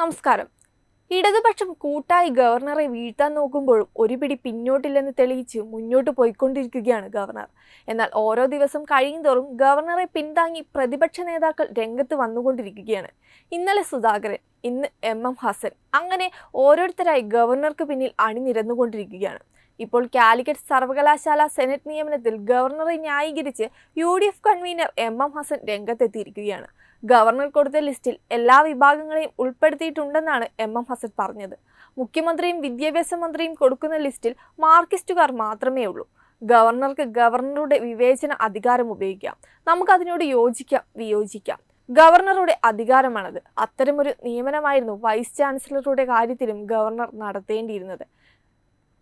നമസ്കാരം. ഇടതുപക്ഷം കൂട്ടായി ഗവർണറെ വീഴ്ത്താൻ നോക്കുമ്പോഴും ഒരു പിടി പിന്നോട്ടില്ലെന്ന് തെളിയിച്ച് മുന്നോട്ട് പോയിക്കൊണ്ടിരിക്കുകയാണ് ഗവർണർ. എന്നാൽ ഓരോ ദിവസം കഴിയുന്തോറും ഗവർണറെ പിന്താങ്ങി പ്രതിപക്ഷ നേതാക്കൾ രംഗത്ത് വന്നുകൊണ്ടിരിക്കുകയാണ്. ഇന്നലെ സുധാകരൻ ഇന്ന് എം എം ഹസൻ അങ്ങനെ ഓരോരുത്തരായി ഗവർണർക്ക് പിന്നിൽ അണിനിരന്നുകൊണ്ടിരിക്കുകയാണ്. ഇപ്പോൾ കാലിക്കറ്റ് സർവകലാശാല സെനറ്റ് നിയമനത്തിൽ ഗവർണറെ ന്യായീകരിച്ച് U D F convener M M Hassan രംഗത്തെത്തിയിരിക്കുകയാണ്. ഗവർണർ കൊടുത്ത ലിസ്റ്റിൽ എല്ലാ വിഭാഗങ്ങളെയും ഉൾപ്പെടുത്തിയിട്ടുണ്ടെന്നാണ് എം എം ഹസൻ പറഞ്ഞത്. മുഖ്യമന്ത്രിയും വിദ്യാഭ്യാസ മന്ത്രിയും കൊടുക്കുന്ന ലിസ്റ്റിൽ മാർക്കിസ്റ്റുകാർ മാത്രമേ ഉള്ളൂ. ഗവർണർക്ക് ഗവർണറുടെ വിവേചന അധികാരം ഉപയോഗിക്കാം. നമുക്കതിനോട് യോജിക്കാം വിയോജിക്കാം. ഗവർണറുടെ അധികാരമാണത്. അത്തരമൊരു നിയമനമായിരുന്നു വൈസ് ചാൻസലറുടെ കാര്യത്തിലും ഗവർണർ നടത്തേണ്ടിയിരുന്നത്.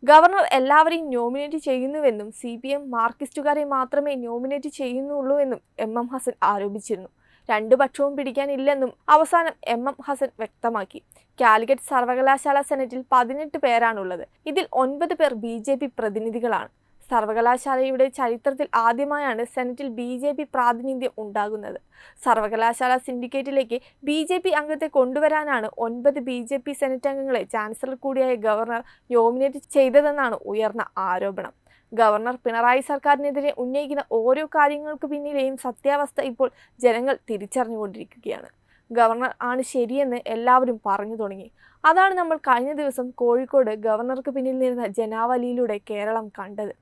ഗവർണർ എല്ലാവരെയും നോമിനേറ്റ് ചെയ്യുന്നുവെന്നും സി പി എം മാർക്കിസ്റ്റുകാരെ മാത്രമേ നോമിനേറ്റ് ചെയ്യുന്നുള്ളൂ എന്നും എം എം ഹസൻ ആരോപിച്ചിരുന്നു. രണ്ടു പക്ഷവും പിടിക്കാനില്ലെന്നും അവസാനം എം എം ഹസൻ വ്യക്തമാക്കി. കാലിക്കറ്റ് സർവകലാശാല സെനറ്റിൽ പതിനെട്ട് പേരാണുള്ളത്. ഇതിൽ ഒൻപത് പേർ ബി പ്രതിനിധികളാണ്. സർവകലാശാലയുടെ ചരിത്രത്തിൽ ആദ്യമായാണ് സെനറ്റിൽ ബി ജെ പി പ്രാതിനിധ്യം ഉണ്ടാകുന്നത്. സർവകലാശാല സിൻഡിക്കേറ്റിലേക്ക് ബി ജെ പി അംഗത്തെ കൊണ്ടുവരാനാണ് ഒൻപത് ബി ജെ പി സെനറ്റ് അംഗങ്ങളെ ചാൻസലർ കൂടിയായ ഗവർണർ നോമിനേറ്റ് ചെയ്തതെന്നാണ് ഉയർന്ന ആരോപണം. ഗവർണർ പിണറായി സർക്കാരിനെതിരെ ഉന്നയിക്കുന്ന ഓരോ കാര്യങ്ങൾക്ക് പിന്നിലെയും സത്യാവസ്ഥ ഇപ്പോൾ ജനങ്ങൾ തിരിച്ചറിഞ്ഞുകൊണ്ടിരിക്കുകയാണ്. ഗവർണർ ആണ് ശരിയെന്ന് എല്ലാവരും പറഞ്ഞു തുടങ്ങി. അതാണ് നമ്മൾ കഴിഞ്ഞ ദിവസം കോഴിക്കോട് ഗവർണർക്ക് പിന്നിൽ നിന്ന ജനാവലിയിലൂടെ കേരളം കണ്ടത്.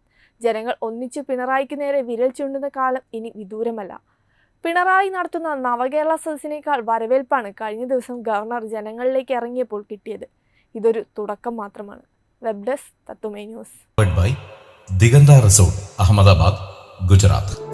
ജനങ്ങൾ ഒന്നിച്ചു പിണറായിക്ക് നേരെ വിരൽ ചൂണ്ടുന്ന കാലം ഇനി വിദൂരമല്ല. പിണറായി നടത്തുന്ന നവകേരള സദസ്സിനേക്കാൾ വരവേൽപ്പാണ് കഴിഞ്ഞ ദിവസം ഗവർണർ ജനങ്ങളിലേക്ക് ഇറങ്ങിയപ്പോൾ കിട്ടിയത്. ഇതൊരു തുടക്കം മാത്രമാണ്. വെബ് ഡെസ്ക് തത്തുമേ ന്യൂസ്. ദിഗന്ത റിസോർട്ട് അഹമ്മദാബാദ് ഗുജറാത്ത്.